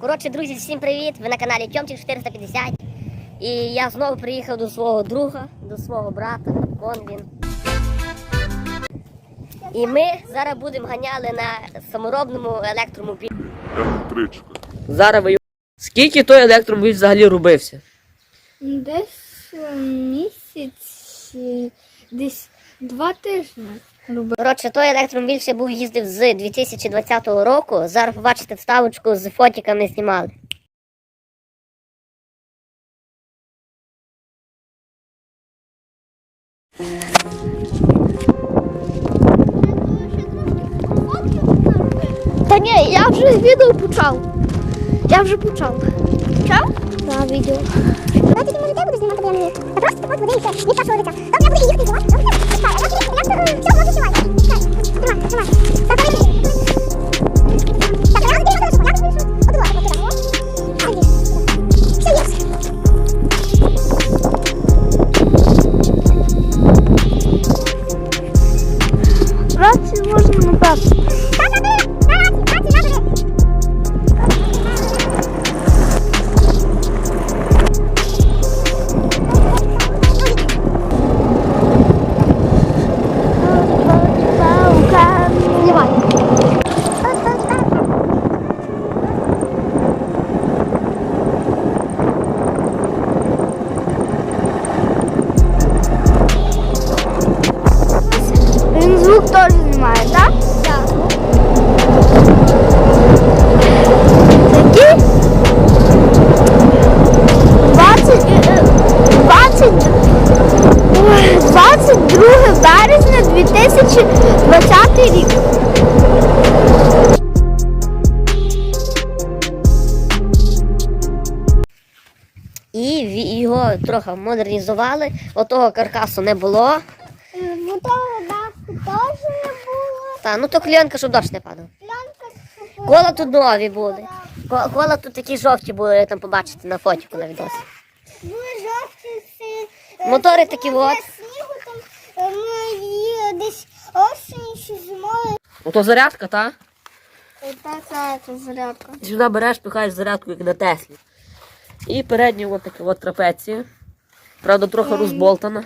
Коротше, друзі, всім привіт! Ви на каналі Тьомчик 450. І я знову приїхав до свого друга, до свого брата. Вон він. І ми зараз будемо ганяли на саморобному електромобілі. Електричка. Зараз ви. Скільки той електромобіль взагалі робився? Десь е, місяць, е, десь два тижні. Коротше, той електромобіль ще був їздив з 2020 року. Зараз побачите вставочку з фотиками знімали. Та ні, я вже відео почав. Я вже почав. Почав? Так, відео. Я тільки не буду знімати, бо я не вмію. Я просто так от буде і все, від першого лиця. Добре, я буду їхати я тобі, я трохи модернізували. Отого каркасу не було. Мотого даху теж не було. Та, ну то клієнка, щоб дощ не падав. Кола тут нові були. Ко- Кола тут такі жовті були, там побачите на фотіку на відосі. були жовті всі. е, Мотори такі от. Снігу там е, ми її десь осінь чи зимою. Ото зарядка, та? Та це, це зарядка. Сюди береш, пихаєш зарядку, як на Теслі. І передня от така от трапеція. Правда, трохи розболтана.